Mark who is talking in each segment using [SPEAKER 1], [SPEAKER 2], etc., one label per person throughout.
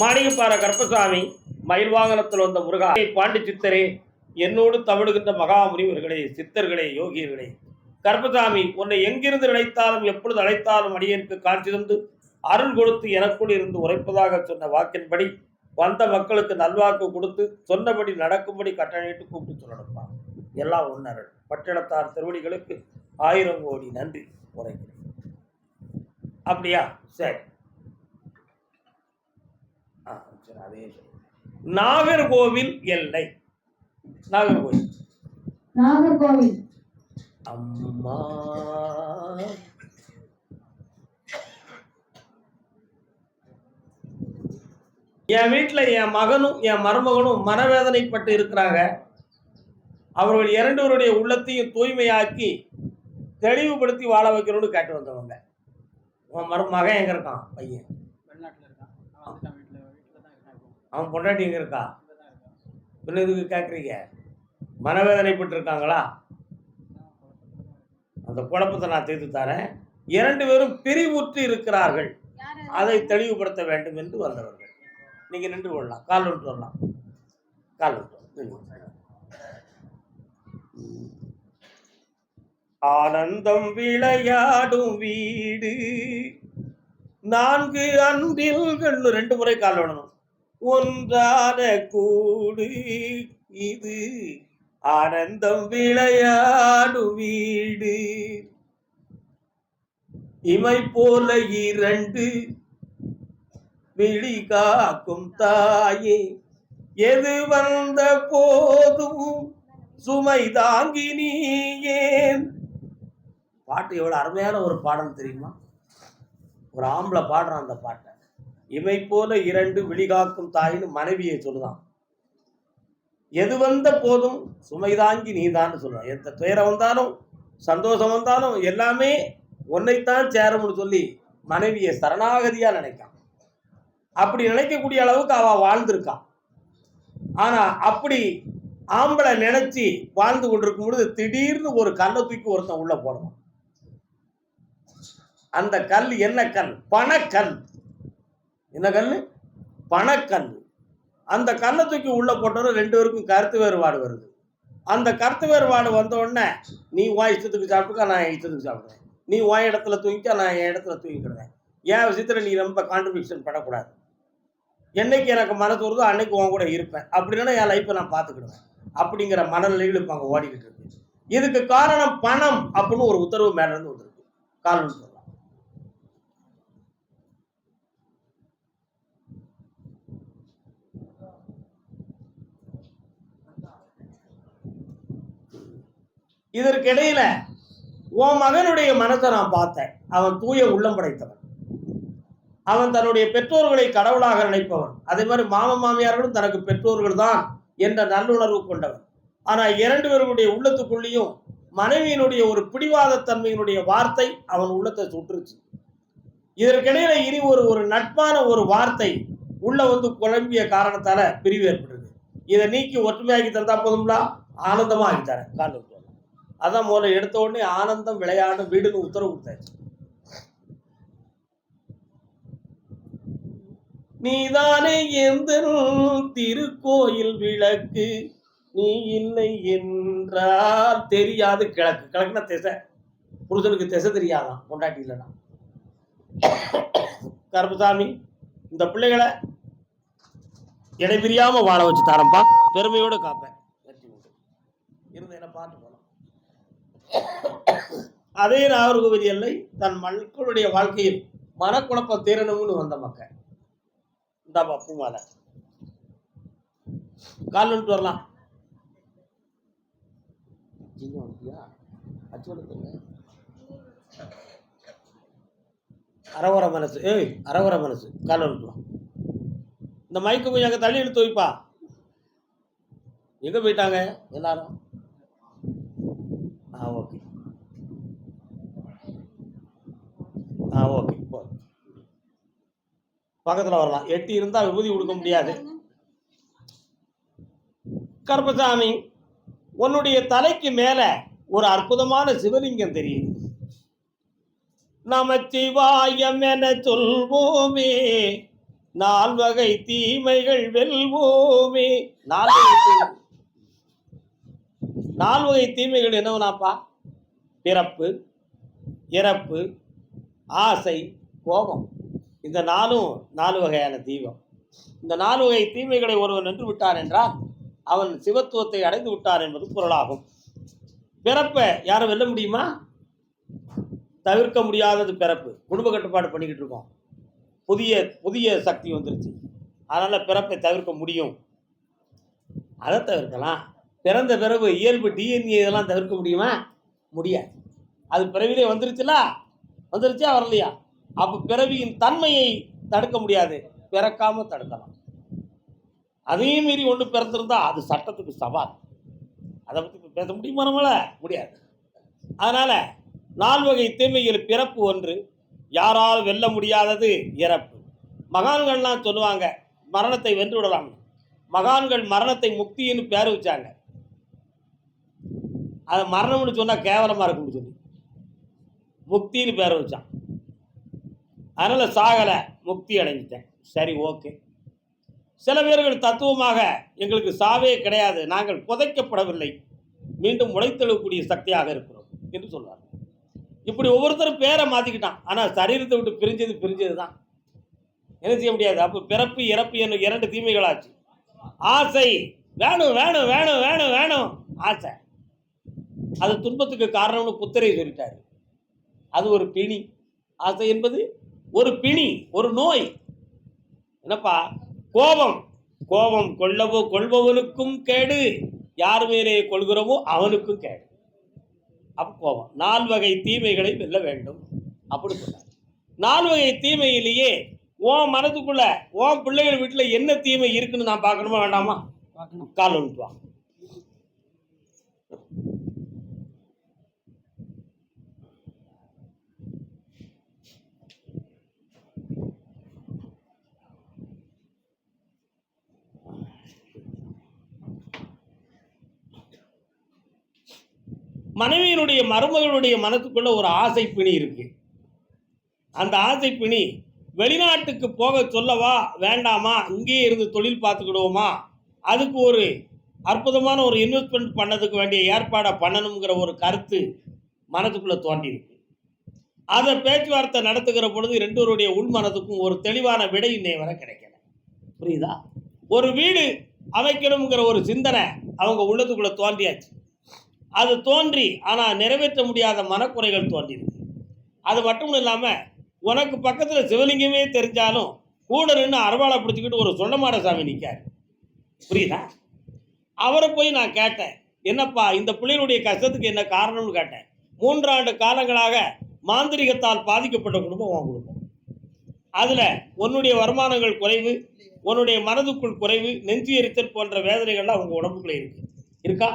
[SPEAKER 1] மாணிகப்பாற கருப்பசாமி மயில் வாகனத்தில் வந்த முருகா பாண்டி சித்தரே என்னோடு தமிழுகின்ற மகாமுனிவர்களே சித்தர்களே யோகியர்களே. கருப்பசாமி உன்னை எங்கிருந்து நினைத்தாலும் எப்பொழுது அழைத்தாலும் அடியனுக்கு காட்சி தந்து அருள் கொடுத்து எனக்குள் இருந்து உரைப்பதாக சொன்ன வாக்கின்படி வந்த மக்களுக்கு நல்வாக்கு கொடுத்து சொன்னபடி நடக்கும்படி கட்டளையிட்டு கூப்பிட்டு சொல்லணும்ப்பா எல்லாம் ஒன்னர்கள் பட்டினத்தார் திருவடிகளுக்கு ஆயிரம் கோடி நன்றி. உரைக்கிறேன். அப்படியா? சரி. அதே. நாகர்கோவில் எல்லை. நாகர்கோவில்.
[SPEAKER 2] நாகர்கோவில்.
[SPEAKER 1] அம்மா. என் வீட்டில் என் மகனும் என் மருமகனும் மனவேதனைப்பட்டு இருக்கிறாங்க. அவர்கள் இரண்டுவருடைய உள்ளத்தையும் தூய்மையாக்கி தெளிவுபடுத்தி வாழ வைக்கணும்னு கேட்டு வந்தவங்க. உன் மரு மகன் எங்க இருக்கான்? பையன்.
[SPEAKER 3] வெளிநாட்டுல இருக்கான். அவன் வந்துட்டான் வீட்டுல வீட்டுல தான் இருக்கான். இப்போ.
[SPEAKER 1] அவன் பொண்டாட்டி எங்க இருக்கா? பின்ன இதுக்கு கேட்குறீங்க மனவேதனைப்பட்டு இருக்காங்களா அந்த குழப்பத்தை நான் தீர்த்து தரேன். இரண்டு பேரும் பிரிவுற்று இருக்கிறார்கள். அதை தெளிவுபடுத்த வேண்டும் என்று வந்தவர்கள். நீங்க நின்று கொள்ளலாம். கால் ஒன்று வரலாம். கால் ஒன்று நின்று கொள்ளலாம். ஆனந்தம் விளையாடும் வீடு. நான்கு அன்பில்கள். ரெண்டு முறை கால் விடணும். ஒன்றான கூடு இது. ஆனந்தம் விளையாடும் வீடு. இமை போல இரண்டு. விழி காக்கும் தாயே. எது வந்த போதும் சுமை தாங்கி நீயேன். பாட்டு எவ்வளோ அருமையான ஒரு பாடல் தெரியுமா? ஒரு ஆம்பளை பாடுறான் அந்த பாட்டை. இமை போல இரண்டு விழிகாக்கும் தாயின்னு மனைவியை சொல்லுதான். எது வந்த போதும் சுமை தாங்கி நீதான்னு சொல்லுவான். எந்த துயரம் வந்தாலும் சந்தோஷம் வந்தாலும் எல்லாமே உன்னைத்தான் சேரும்னு சொல்லி மனைவியை சரணாகதியாக நினைக்கான். அப்படி நினைக்கக்கூடிய அளவுக்கு அவள் வாழ்ந்திருக்கான் ஆனா அப்படி ஆம்பளை நினச்சி வாழ்ந்து கொண்டிருக்கும் பொழுது திடீர்னு ஒரு கல்லை தூக்கி ஒருத்தன் உள்ள போடணும் அந்த கல் என்ன கல்? பணக்கல். என்ன கல்? பணக்கல். அந்த கல்லை தூக்கி உள்ள போட்டோம் ரெண்டு பேருக்கும் கருத்து வேறுபாடு வருது. அந்த கருத்து வேறுபாடு வந்த உடனே நீ உன் இஷ்டத்துக்கு சாப்பிட்டுக்க நான் என் இஷ்டத்துக்கு சாப்பிடுவேன். நீ உன் இடத்துல தூங்கிக்க நான் என் இடத்துல தூங்கிக்கிடுறேன் என் விஷயத்துல நீ ரொம்ப கான்ட்ரிபியூஷன் பண்ணக்கூடாது. என்னைக்கு எனக்கு மனது வருதோ அன்னைக்கு உன் கூட இருப்பேன். அப்படின்னா என் லைஃப்பை நான் பார்த்துக்கிடுவேன். அப்படிங்கிற மனநிலையில் இப்போ அங்கே ஓடிக்கிட்டு இருக்கு. இதுக்கு காரணம் பணம் அப்படின்னு ஒரு உத்தரவு மேலேருந்து இருந்து வந்திருக்கு. காரணம் சொல்லலாம் இதற்கிடையில உன் மகனுடைய மனத்தை நான் பார்த்தேன். அவன் தூய உள்ளம் படைத்தவன். அவன் தன்னுடைய பெற்றோர்களை கடவுளாக நினைப்பவன். அதே மாதிரி மாமன் மாமியார்களும் தனக்கு பெற்றோர்கள் தான் என்ற நல்லுணர்வு கொண்டவன். ஆனால் இரண்டு பேருடைய உள்ளத்துக்குள்ளேயும் மனைவியினுடைய ஒரு பிடிவாத தன்மையினுடைய வார்த்தை அவன் உள்ளத்தை சுற்றுச்சு. இதற்கிடையில இனி ஒரு ஒரு நட்பான ஒரு வார்த்தை உள்ள வந்து குழம்பிய காரணத்தால பிரிவு ஏற்படுது. இதை நீக்கி ஒற்றுமையாக்கி தந்தா போதும்லா? ஆனந்தமா ஆக்கி தரேன் அதான் முதல்ல எடுத்த உடனே ஆனந்தம் விளையாடும் வீடுன்னு உத்தரவு கொடுத்தாச்சு நீதானே எந்த திருக்கோயில் விளக்கு? நீ இல்லை என்றால் தெரியாது. கிழக்கு. கிழக்குனா திசை. புருஷனுக்கு திசை தெரியாதான். கொண்டாட்டி இல்லைனா கருப்புசாமி இந்த பிள்ளைகளை இடைபிரியாம வாழ வச்சு தரம்பா பெருமையோடு காப்பேன் வெற்றி உண்டு இருந்து என்ன பார்த்து போலாம் அதே நாகர்கோவில் எல்லை தன் மக்களுடைய வாழ்க்கையில் மனக்குழப்பம் தீரணும்னு வந்த மக்கள். இந்தாப்பா பூமாலை கால் வந்துட்டு வரலாம். அரவர மனசு. ஏய் அரவர மனசு. கால் வந்துட்டு இந்த மைக்கு கொஞ்சம் அங்கே தள்ளி எடுத்து வைப்பா. எங்கே போயிட்டாங்க? எல்லாரும் ஆ ஓகே ஆ ஓகே போ பக்கத்தில் வரலாம். எட்டி இருந்தால் விபூதி கொடுக்க முடியாது. கருப்பசாமி உன்னுடைய தலைக்கு மேலே ஒரு அற்புதமான சிவலிங்கம் தெரியுது. நமச்சிவாயம் என சொல்வோமே நால்வகை தீமைகள் வெல்வோமே. நால்வகை நால்வகை தீமைகள் என்னவனாப்பா? பிறப்பு இறப்பு ஆசை கோபம். இந்த நாலும் நாலு வகையான தீபம். இந்த நாலு வகை தீமைகளை ஒருவன் நின்று விட்டான் என்றால் அவன் சிவத்துவத்தை அடைந்து விட்டான் என்பது பொருளாகும். பிறப்பை யாரும் வெல்ல முடியுமா? தவிர்க்க முடியாதது பிறப்பு. குடும்ப கட்டுப்பாடு பண்ணிக்கிட்டு இருக்கோம். புதிய புதிய சக்தி வந்துருச்சு. அதனால் பிறப்பை தவிர்க்க முடியும். அதை தவிர்க்கலாம். பிறந்த பிறகு இயல்பு டிஎன்ஏ இதெல்லாம் தவிர்க்க முடியுமா? முடியாது. அது பிறவிலே வந்துருச்சுல? வந்துருச்சா? வரலையா? அப்போ பிறவியின் தன்மையை தடுக்க முடியாது. பிறக்காம தடுக்கலாம். அதையும் மீறி ஒன்று பிறந்திருந்தா அது சட்டத்துக்கு சவால். அதை பற்றி பேச முடியுமா நம்மள? முடியாது. அதனால் நால்வகை தீமையில் பிறப்பு ஒன்று யாரால் வெல்ல முடியாதது இறப்பு. மகான்கள்லாம் சொல்லுவாங்க மரணத்தை வென்று விடலாம். மகான்கள் மரணத்தை முக்தின்னு பேர் வச்சாங்க. அது மரணம்னு சொன்னால் கேவலமாக இருக்கும்னு சொல்லி. முக்தின்னு பேர் வச்சான். அதனால் சாகலை முக்தி அடைஞ்சிட்டேன். சரி ஓகே. சில பேர்கள் தத்துவமாக எங்களுக்கு சாவே கிடையாது நாங்கள் புதைக்கப்படவில்லை. மீண்டும் முளைத்தெழக்கூடிய சக்தியாக இருக்கிறோம் என்று சொல்வார் இப்படி ஒவ்வொருத்தரும் பேரை மாற்றிக்கிட்டான் ஆனால் சரீரத்தை விட்டு பிரிஞ்சது பிரிஞ்சது தான். என்ன செய்ய முடியாது? அப்போ பிறப்பு இறப்பு என்ன இரண்டு தீமைகளாச்சு. ஆசை வேணும் வேணும் வேணும் வேணும் வேணும். ஆசை. அது துன்பத்துக்கு காரணம்னு புத்தரை சொல்லிட்டாரு. அது ஒரு பிணி. ஆசை என்பது ஒரு பிணி ஒரு நோய். என்னப்பா? கோபம். கோபம் கொள்ளவோ கொள்பவனுக்கும் கேடு. யார் மேலே கொள்கிறோமோ அவனுக்கும் கேடு. அப்போ கோபம். நால்வகை தீமைகளை வெல்ல வேண்டும். அப்படி சொன்னார். நால்வகை தீமையிலேயே உன் மனதுக்குள்ள உன் பிள்ளைகள் வீட்டில் என்ன தீமை இருக்குன்னு நான் பார்க்கணுமா வேண்டாமா? கால் வந்துட்டு மனைவியினுடைய மருமகளுடைய மனத்துக்குள்ள ஒரு ஆசை பிணி இருக்கு. அந்த ஆசை பிணி வெளிநாட்டுக்கு போக சொல்லவா வேண்டாமா இங்கேயே இருந்து தொழில் பார்த்துக்கிடுவோமா? அதுக்கு ஒரு அற்புதமான ஒரு இன்வெஸ்ட்மெண்ட் பண்ணதுக்கு வேண்டிய ஏற்பாடை பண்ணணுங்கிற ஒரு கருத்து மனதுக்குள்ளே தோன்றியிருக்கு அதை பேச்சுவார்த்தை நடத்துகிற பொழுது ரெண்டோருடைய உள் மனதுக்கும் ஒரு தெளிவான விடை இன்னை வரை கிடைக்கல. புரியுதா? ஒரு வீடு அமைக்கணுங்கிற ஒரு சிந்தனை அவங்க உள்ளத்துக்குள்ளே தோன்றியாச்சு. அது தோன்றி ஆனால் நிறைவேற்ற முடியாத மனக்குறைகள் தோன்றியிருக்கு. அது மட்டும் இல்லாமல் உனக்கு பக்கத்தில் சிவலிங்கமே தெரிஞ்சாலும் கூட நின்று அரவாளை பிடிச்சிக்கிட்டு ஒரு சொல்லமாட சாமி நிற்கார் புரியுதா? அவரை போய் நான் கேட்டேன் என்னப்பா இந்த பிள்ளைகளுடைய கஷ்டத்துக்கு என்ன காரணம்னு கேட்டேன். மூன்றாண்டு காலங்களாக மாந்திரிகத்தால் பாதிக்கப்பட்ட குடும்பம் உன் குடும்பம். அதில் உன்னுடைய வருமானங்கள் குறைவு உன்னுடைய மனதுக்குள் குறைவு நெஞ்சு எரிச்சல் போன்ற வேதனைகள்லாம் உங்கள் உடம்புக்குள்ளே இருக்கு. இருக்கா?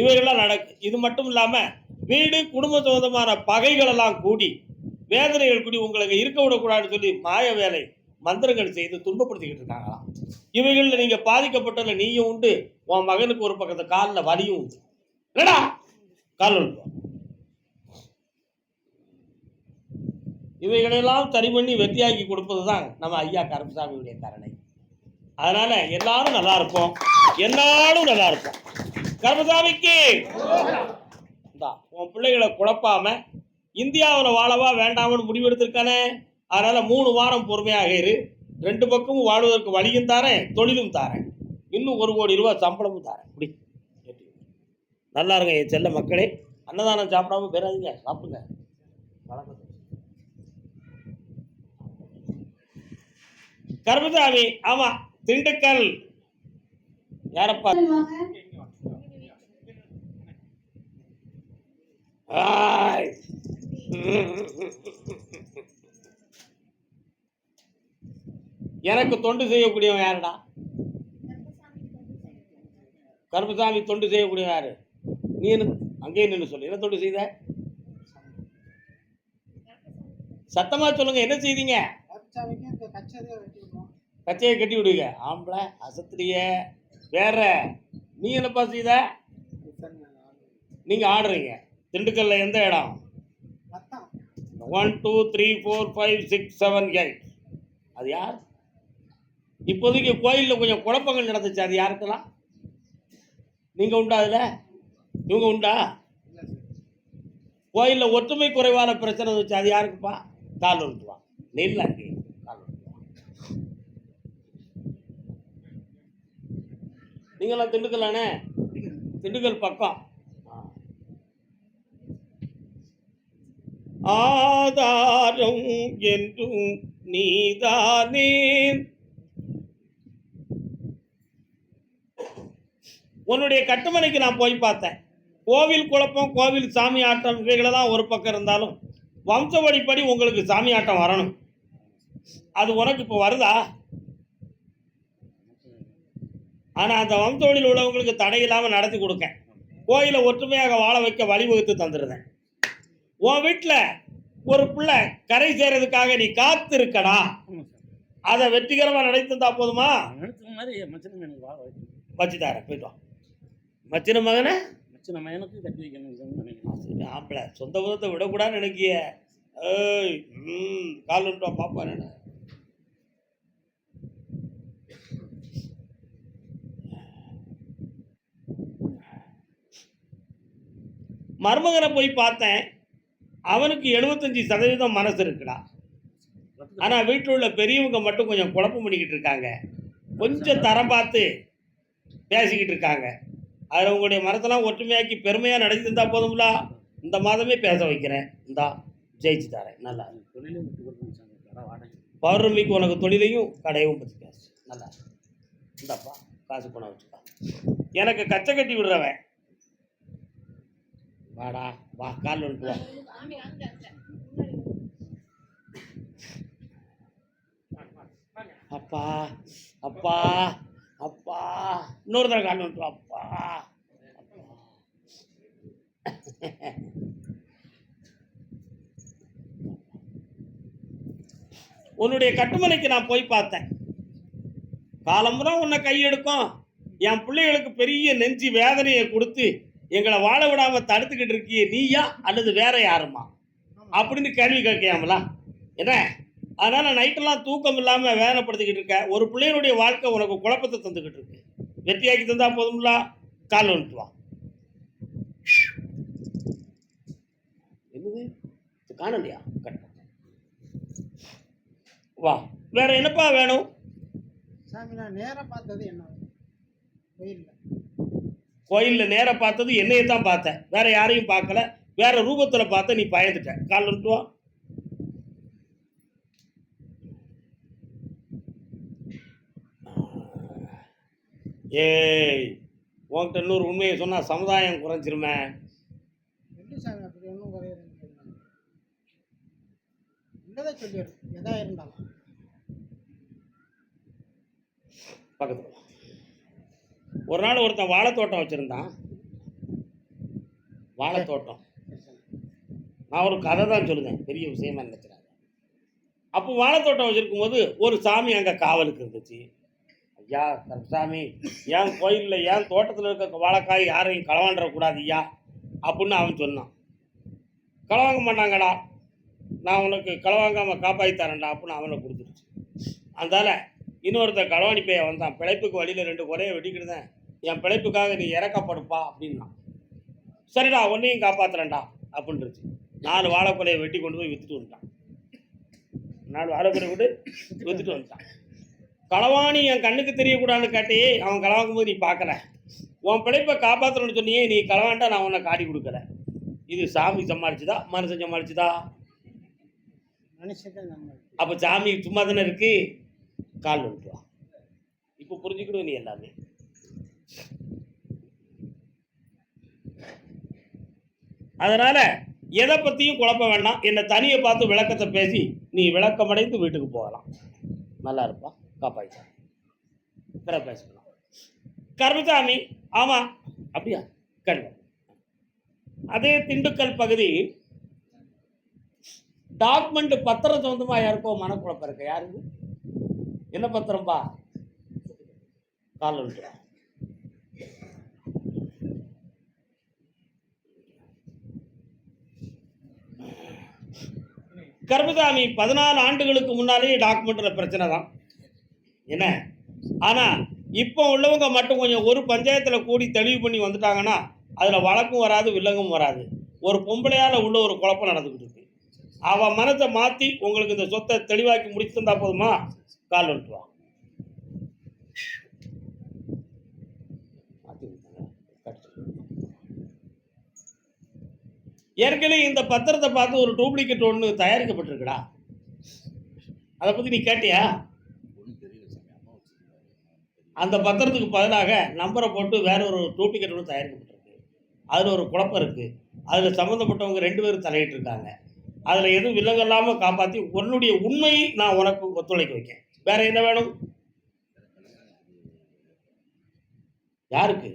[SPEAKER 1] இவைகள்லாம் நடக்கு இது மட்டும் இல்லாமல் வீடு குடும்ப சோதமான பகைகளெல்லாம் கூடி வேதனைகள் கூடி உங்களுக்கு இருக்க விடக்கூடாதுன்னு சொல்லி மாய வேலை மந்திரங்கள் செய்து துன்பப்படுத்திக்கிட்டு இருக்காங்களாம். இவைகளில் நீங்கள் பாதிக்கப்பட்டதில் நீயும் உண்டு உன் மகனுக்கு ஒரு பக்கத்து காலில் வலியும் உண்டு. என்னடா? கால் இவைகளெல்லாம் சரி பண்ணி வெற்றியாக்கி கொடுப்பது தான் நம்ம ஐயா கருப்பசாமியுடைய கருணை அதனால எல்லாரும் நல்லா இருப்போம். எல்லாரும் நல்லா இருப்போம். கர்மசாமிக்கு இந்தா, உன் பிள்ளைகளை குழப்பாம இந்தியாவில் வாழவா வேண்டாம்னு முடிவெடுத்திருக்கானே? அதனால மூணு வாரம் பொறுமையாக இரு. ரெண்டு பக்கமும் வாழ்வதற்கு வழியும் தாரேன் தொழிலும் தாரேன். இன்னும் ஒரு கோடி ரூபாய் சம்பளமும் தாரேன். இப்படி நல்லா இருங்க என் செல்ல மக்களே. அன்னதானம் சாப்பிடாம போயிடாதீங்க சாப்பிடுங்க. வணக்கம். கர்மசாமி ஆமா திண்டுக்கல். யாரப்பா? எனக்கு தொண்டு செய்யக்கூடியவன் யாருடா? கருப்பசாமி தொண்டு செய்யக்கூடிய யாரு? நீ என்ன அங்கேயே நின்று சொல்லு. என்ன தொண்டு செய்த? சத்தமா சொல்லுங்க என்ன செய்தீங்க?
[SPEAKER 3] இந்த விடுவோம்
[SPEAKER 1] கச்சையை கட்டி விடுங்க. ஆம்பளை அசத்திரிய வேற. நீ என்னப்பா செய்த? நீங்க ஆடுறீங்க. திண்டுக்கல்ல எந்த இடம்? One two three four five six seven eight அது யார்? இப்போதைக்கு கோயிலில் கொஞ்சம் குழப்பங்கள் நடந்துச்சு. அது யாருக்கெல்லாம்? நீங்கள் உண்டா அதில்? இவங்க உண்டா? கோயிலில் ஒற்றுமை குறைவான பிரச்சனை வந்துச்சு. அது யாருக்குப்பா? கால் விட்டுவா நெல் அங்கே. கால் விட்டுவா நீங்களாம் திண்டுக்கல்லானே திண்டுக்கல் பக்கம். ஆதாரம் என்றும் நீதானே. உன்னுடைய கட்டுமனைக்கு நான் போய் பார்த்தேன். கோவில் குழப்பம் கோவில் சாமி ஆட்டம் இவைகளெல்லாம் ஒரு பக்கம் இருந்தாலும் வம்ச வழிப்படி உங்களுக்கு சாமி ஆட்டம் வரணும். அது உனக்கு இப்போ வருதா? ஆனால் அந்த வம்ச வழியில் உள்ளவங்களுக்கு தடை இல்லாமல் நடத்தி கொடுக்கேன். கோயிலை ஒற்றுமையாக வாழ வைக்க வழிவகுத்து தந்துடுறேன் உன் வீட்டில் ஒரு பிள்ளை கரை சேர்றதுக்காக நீ காத்து இருக்கடா அதை வெற்றிகரமாக நடத்தி தந்தா போதுமா?
[SPEAKER 4] நினைச்ச மாதிரி மச்சின
[SPEAKER 1] மகனே?
[SPEAKER 4] மச்சின மயனுக்கு கட்டி வைக்கணும்
[SPEAKER 1] ஆம்பளை. சொந்த விதத்தை விடக்கூடாதுன்னு நினைக்கிய. ஏய் ம் கால் விட்டு வா பாப்பா நான் மருமகனை போய் பார்த்தேன். அவனுக்கு எழுபத்தஞ்சி சதவீதம் மனசு இருக்குடா. ஆனால் வீட்டில் உள்ள பெரியவங்க மட்டும் கொஞ்சம் குழப்பம் பண்ணிக்கிட்டு இருக்காங்க. கொஞ்சம் தரம் பார்த்து பேசிக்கிட்டு இருக்காங்க. அதில் உங்களுடைய மரத்தெல்லாம் ஒற்றுமையாக்கி பெருமையாக நடத்தி தந்தா போதும்ல இந்த மாதமே பேச வைக்கிறேன். இந்தா ஜெயிச்சு தரேன் நல்லா பௌர்ணமிக்கு உனக்கு தொழிலையும் கடையும் பற்றி பேசு. நல்லா இந்தாப்பா காசு பணம் வச்சுக்கா. எனக்கு கச்சை கட்டி விடுறவன். வாடா. வா கால் வந்துட்டு வா. அப்பா அப்பா அப்பா. இன்னொரு தடவை கால் வந்துட்டு வா அப்பா. உன்னுடைய கட்டுமலைக்கு நான் போய் பார்த்தேன். காலம்புறம் உன்னை கையெடுக்கும். என் பிள்ளைகளுக்கு பெரிய நெஞ்சு வேதனையை கொடுத்து எங்களை வாழ விடாம தடுத்துக்கிட்டு இருக்கியே நீயா அல்லது வேற யாருமா? அப்படின்னு கேள்வி கேட்கையாமலா என்ன? அதனால நைட்டெல்லாம் தூக்கம் இல்லாமல் வேதனைப்படுத்திக்கிட்டு இருக்க. ஒரு பிள்ளையனுடைய வாழ்க்கை உனக்கு குழப்பத்தை தந்துக்கிட்டு இருக்கு. வெற்றியாக்கி தந்தா போதும்ல? கால் வந்துட்டு என்னது? இது காணலையா? கட். வா. வேற என்னப்பா வேணும்?
[SPEAKER 3] சாமி நான் நேரம் பார்த்தது என்ன? கோயிலில்
[SPEAKER 1] கோயிலில் நேரா பார்த்தது என்னையை தான் பார்த்தேன். வேற யாரையும் பார்க்கல. வேற ரூபத்தில் பார்த்த நீ பயந்துட்ட. கால் வந்துட்டு வா. ஏய் உன்கிட்ட இன்னொரு உண்மையை சொன்னால் சமுதாயம் குறைஞ்சிருமே.
[SPEAKER 3] எப்படி
[SPEAKER 1] ஒரு நாள் ஒருத்தன் வாழைத்தோட்டம் வச்சுருந்தான். வாழைத்தோட்டம். நான் ஒரு கதை தான் சொல்லுவேன் பெரிய விஷயமா நினைக்கிறாங்க அப்போ வாழைத்தோட்டம் வச்சுருக்கும் போது ஒரு சாமி அங்கே காவலுக்கு இருந்துச்சு. ஐயா சாமி ஏன் கோயிலில் ஏன் தோட்டத்தில் இருக்க வாழைக்காய் யாரையும் களவாண்டக்கூடாது ஐயா? அப்படின்னு அவன் சொன்னான். களவாங்க மாட்டாங்கடா. நான் உனக்கு களவாங்காமல் காப்பாற்றி தரேன்டா அப்படின்னு அவனை கொடுத்துருச்சு. அதனால் இன்னொருத்தன் களவாணி பையன் வந்தான் பிழைப்புக்கு வழியில் ரெண்டு குறைய வெட்டிக்கிட்டுதேன். என் பிழைப்புக்காக நீ இறக்கப்படுப்பா அப்படின்னான் சரிடா உன்னையும் காப்பாத்துறேன்டா அப்படின்றது நாலு வாழைப்பழையை வெட்டி கொண்டு போய் வித்துட்டு வந்துட்டான். நாலு வாழைப்பழை விட்டு வித்துட்டு வந்துட்டான். களவாணி என் கண்ணுக்கு தெரியக்கூடாதுன்னு காட்டி அவன் களவாக்கும் போது நீ பார்க்கல. உன் பிழைப்பை காப்பாற்றணும்னு சொன்னியே நீ களவாண்டா நான் உன்னை காட்டி கொடுக்கல. இது சாமி சமாளிச்சுதா மனுஷன் சமாளிச்சுதா? அப்போ சாமி சும்மா தானே இருக்கு? கால் வந்துட்டு இப்போ புரிஞ்சுக்கணும் நீ எல்லாமே. அதனால எதை பற்றியும் குழப்ப வேண்டாம். என்னை தனியை பார்த்து விளக்கத்தை பேசி நீ விளக்கமடைந்து வீட்டுக்கு போகலாம். நல்லா இருப்பா. காப்பாய்ச்சா பிற பேசலாம் கருமசாமி ஆமாம் அப்படியா? கண்டிப்பா அதே திண்டுக்கல் பகுதி. டாக்குமெண்ட் பத்திரம் சொந்தமாக யாருக்கோ மனக்குழப்பம் இருக்கு? யாருக்கு? என்ன பத்திரம்பா? கால் வந்துட்டு வா. கர்மசாமி பதினாலு ஆண்டுகளுக்கு முன்னாலே டாக்குமெண்ட்ல பிரச்சனை தான். என்ன? ஆனா இப்போ உள்ளவங்க மட்டும் கொஞ்சம் ஒரு பஞ்சாயத்தில் கூடி தெளிவு பண்ணி வந்துட்டாங்கன்னா அதில் வழக்கும் வராது வில்லங்கும் வராது. ஒரு பொம்பளையால் உள்ள ஒரு குழப்பம் நடந்துக்கிட்டு இருக்கு. அவன் மனத்தை மாற்றி உங்களுக்கு இந்த சொத்தை தெளிவாக்கி முடிச்சு தந்தா போதுமா? கால் விட்டுருவான் ஏற்கனவே இந்த பத்திரத்தை பார்த்து ஒரு டூப்ளிகேட் ஒன்று தயாரிக்கப்பட்டிருக்குடா. அதை பற்றி நீ கேட்டியா? அந்த பத்திரத்துக்கு பதிலாக நம்பரை போட்டு வேற ஒரு டூப்ளிகேட் ஒன்று தயாரிக்கப்பட்டிருக்கு. அதில் ஒரு குழப்பம் இருக்குது அதில் சம்மந்தப்பட்டவங்க ரெண்டு பேரும் தலையிட்டு இருக்காங்க அதில் எதுவும் விலகல்லாமல் இல்லாமல் காப்பாற்றி உன்னுடைய உண்மையை நான் உனக்கு ஒத்துழைக்க வைக்கேன். வேற என்ன வேணும்? யாருக்கு?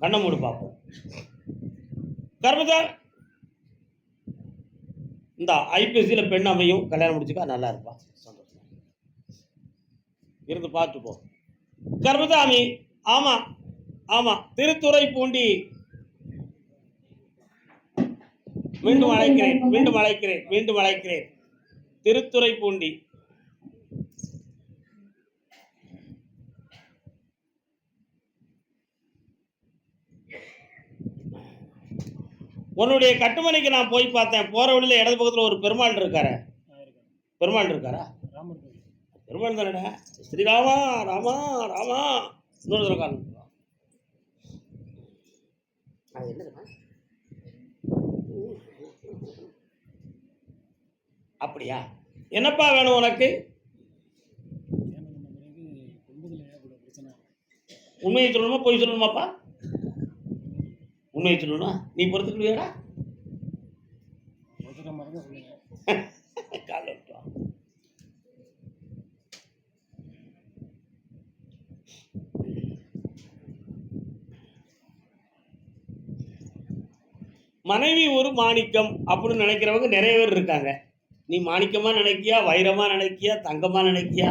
[SPEAKER 1] கண்ணை மூடு பார்ப்போம் கர்மதா இந்த ஐபிஎஸ்சியில் பெண் அமையும் கல்யாணம் முடிச்சுக்கா நல்லா இருப்பான் சந்தோஷம். இருந்து பார்த்துப்போம். கர்மதாமி ஆமாம் ஆமாம் திருத்துறை பூண்டி மீண்டும் அழைக்கிறேன் மீண்டும் அழைக்கிறேன் மீண்டும் அழைக்கிறேன். திருத்துறை பூண்டி உன்னுடைய கட்டுமனைக்கு நான் போய் பார்த்தேன். போற வழியில இடது பக்கத்துல ஒரு பெருமாள் இருக்காரு. பெருமாள் இருக்காரா? பெருமாள் தானடா? ஸ்ரீராமா ராமா ராமா. இன்னொரு தடவை. அது என்னதுமா? அப்படியா? என்னப்பா வேணும் உனக்கு? உண்மையை சொல்லணுமா பொய் சொல்லணுமாப்பா? உண்மையை சொல்லணுமா? நீ பொறுத்துக்கிடுவியாடா?
[SPEAKER 4] ஒதுக்கிற
[SPEAKER 1] மனைவி ஒரு மாணிக்கம் அப்படின்னு நினைக்கிறவங்க நிறைய பேர் இருக்காங்க. நீ மாணிக்கமாக நினைக்கியா வைரமாக நினைக்கியா தங்கமாக நினைக்கியா?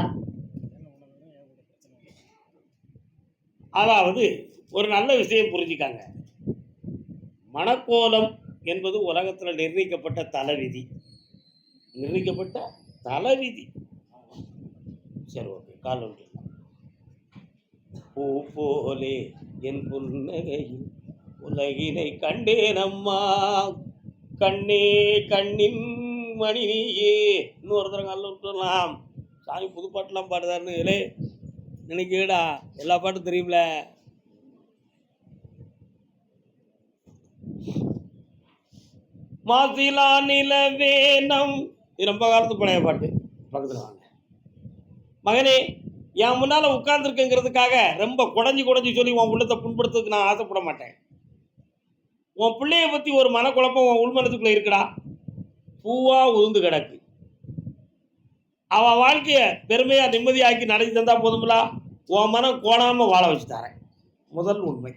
[SPEAKER 1] அதாவது ஒரு நல்ல விஷயம் புரிஞ்சுக்காங்க. மணக்கோலம் என்பது உலகத்தில் நிர்ணயிக்கப்பட்ட தலைவிதி. நிர்ணயிக்கப்பட்ட தலைவிதி. சரி ஓகே கால் விட்டு பூ போலே என் புன்னகையில் உலகினை கண்டேனம்மா. கண்ணே கண்ணின் மணி நீயே இன்னொருத்தர் கால் விட்டுலாம் சாமி புது பாட்டெலாம் பாடுதாருன்னு இல்லை நினைக்கடா. எல்லா பாட்டும் தெரியும்ல. மாசிலா நிலவேனம் இது ரொம்ப காலத்து பழைய பாட்டு. பக்கத்தில் வாங்க. மகனே என் முன்னால் உட்கார்ந்துருக்குங்கிறதுக்காக ரொம்ப குடஞ்சி குடஞ்சி சொல்லி உன் உள்ளத்தை புண்படுத்துறதுக்கு நான் ஆசைப்பட மாட்டேன். உன் பிள்ளைய பற்றி ஒரு மனக்குழப்பம் உன் உள்மனத்துக்குள்ளே இருக்குடா. பூவா உதிர்ந்து கிடக்கு. அவ வாழ்க்கைய பெருமையா நிம்மதியாக்கி நடத்தி தந்தா போதுங்களா உன் மனம் கோணாம வாழ வச்சு தரேன் முதல் உண்மை.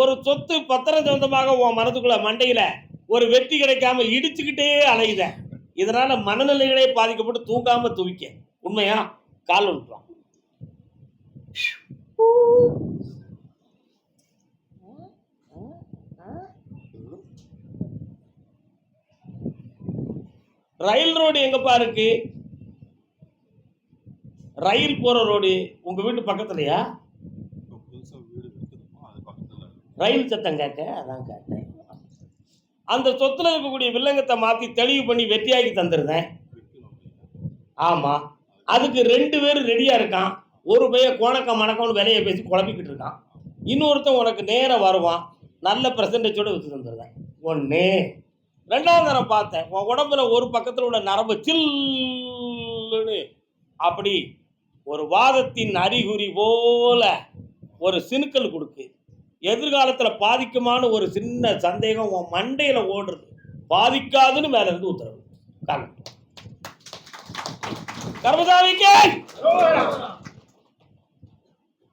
[SPEAKER 1] ஒரு சொத்து பத்திரம் சொந்தமாக உன் மனதுக்குள்ள மண்டையில ஒரு வெற்றி கிடைக்காம இடிச்சுக்கிட்டே அலையுத. இதனால மனநிலைகளே பாதிக்கப்பட்டு தூங்காம துவிக்க உண்மையா? கால் விட்டுரும் ரயில் ரோடு எங்கப்பா இருக்கு? ரயில் போற ரோடு உங்க வீட்டு பக்கத்துலயா? ரயில் சத்தம் கேட்க அதான் கேட்டேன். அந்த சொத்துல இருக்கக்கூடிய வில்லங்கத்தை மாத்தி தெளிவு பண்ணி வெற்றியாக்கி தந்துருந்தேன்.
[SPEAKER 5] ஆமாம்
[SPEAKER 1] ஆமா. அதுக்கு ரெண்டு பேரும் ரெடியா இருக்கான். ஒரு பையன் கோணக்கம் மணக்கம்னு விலையை பேசி குழப்பிக்கிட்டு இருக்கான். இன்னொருத்தன் உனக்கு நேரம் வருவான். நல்ல பெர்சன்டேஜோட வச்சு தந்துடுறேன் ஒன்று ரெண்டாவது தரம் பார்த்தேன் உன் உடம்புல ஒரு பக்கத்தில் உள்ள நரம்பு சில்லுன்னு. அப்படி ஒரு வாதத்தின் அறிகுறி போல ஒரு சினுக்கல் கொடுக்கு. எதிர்காலத்தில் பாதிக்குமான ஒரு சின்ன சந்தேகம் உன் மண்டையில் ஓடுறது. பாதிக்காதுன்னு மேல இருந்து உத்தரவு. காரணம் கர்மசாமிக்கு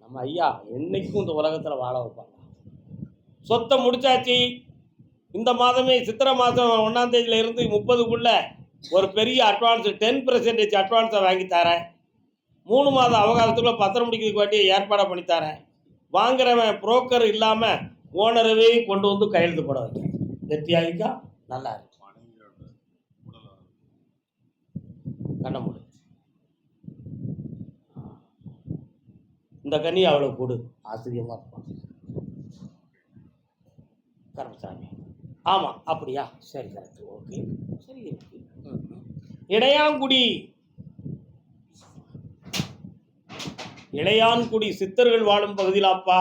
[SPEAKER 1] நம்ம ஐயா என்னைக்கும் இந்த உலகத்தில் வாழ வைப்பாங்க. சொத்தை முடிச்சாச்சு. இந்த மாதமே சித்திரை மாதம் ஒன்றாம் தேதியில இருந்து முப்பதுக்குள்ள ஒரு பெரிய அட்வான்ஸ் டென் பர்சன்டேஜ் அட்வான்ஸை வாங்கி தரேன். மூணு மாதம் அவகாசத்துக்குள்ள பத்திரம் முடிக்கிறதுக்கு வேண்டிய ஏற்பாடை பண்ணி தரேன். வாங்குறவன் புரோக்கர் இல்லாமல் ஓனரவே கொண்டு வந்து கையெழுத்து போட வைக்கிறேன். வெற்றியாகிக்கா நல்லா
[SPEAKER 5] இருக்கும்
[SPEAKER 1] கண்ண முடி. இந்த கண்ணி அவளை கொடு. ஆச்சரியமா இருப்பான். கருப்பசாமி ஆமாம் அப்படியா? சரி கரெக்ட். ஓகே. சரி இருக்கு. இடையாங்குடி இளையான்குடி சித்தர்கள் வாழும் பகுதியிலாப்பா.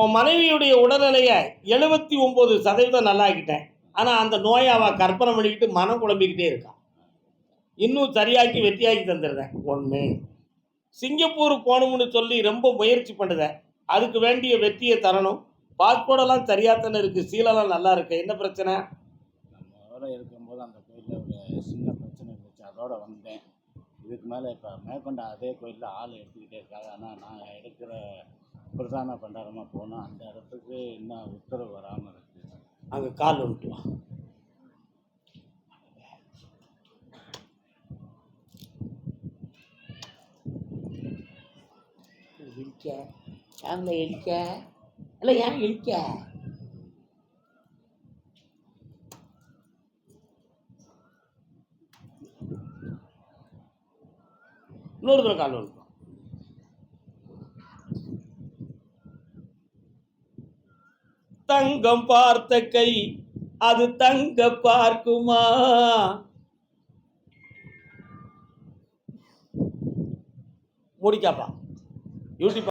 [SPEAKER 1] உன் மனைவியுடைய உடல்நிலையை எழுபத்தி ஒம்பது சதவீதம் நல்லாக்கிட்டேன். ஆனால் அந்த நோயை அவள் கற்பனை பண்ணிக்கிட்டு மனம் குழம்பிக்கிட்டே இருக்கான் இன்னும் சரியாக்கி வெற்றியாக்கி தந்துடுறேன் ஒன்று சிங்கப்பூர் போகணும்னு சொல்லி ரொம்ப முயற்சி பண்ணுதேன். அதுக்கு வேண்டிய வெற்றியை தரணும். பாஸ்போர்டெல்லாம் சரியாக தானே இருக்குது சீலெல்லாம் நல்லா இருக்கு? என்ன பிரச்சனை?
[SPEAKER 4] இருக்கும்போது அந்த கோயிலில் ஒரு சின்ன பிரச்சனை இருந்துச்சு. அதோட வந்தேன். இதுக்கு மேலே இப்போ மேற்கொண்ட அதே கோயிலில் ஆள் எடுத்துக்கிட்டே இருக்காங்க. ஆனால் நான் எடுக்கிற பிரதான பண்டாரமாக போனால் அந்த இடத்துக்கு இன்னும் உத்தரவு வராமல் இருக்குது
[SPEAKER 1] அங்கே கால் வந்துட்டு வா இழிக்க ஏன்ல இழிக்க இல்லை ஏன் இழிக்க இன்னொரு தடவை கால் வந்துட்டு தங்கம் பார்த்த கை அது தங்க பார்க்குமா? முடிக்காப்பா. யூடியூப்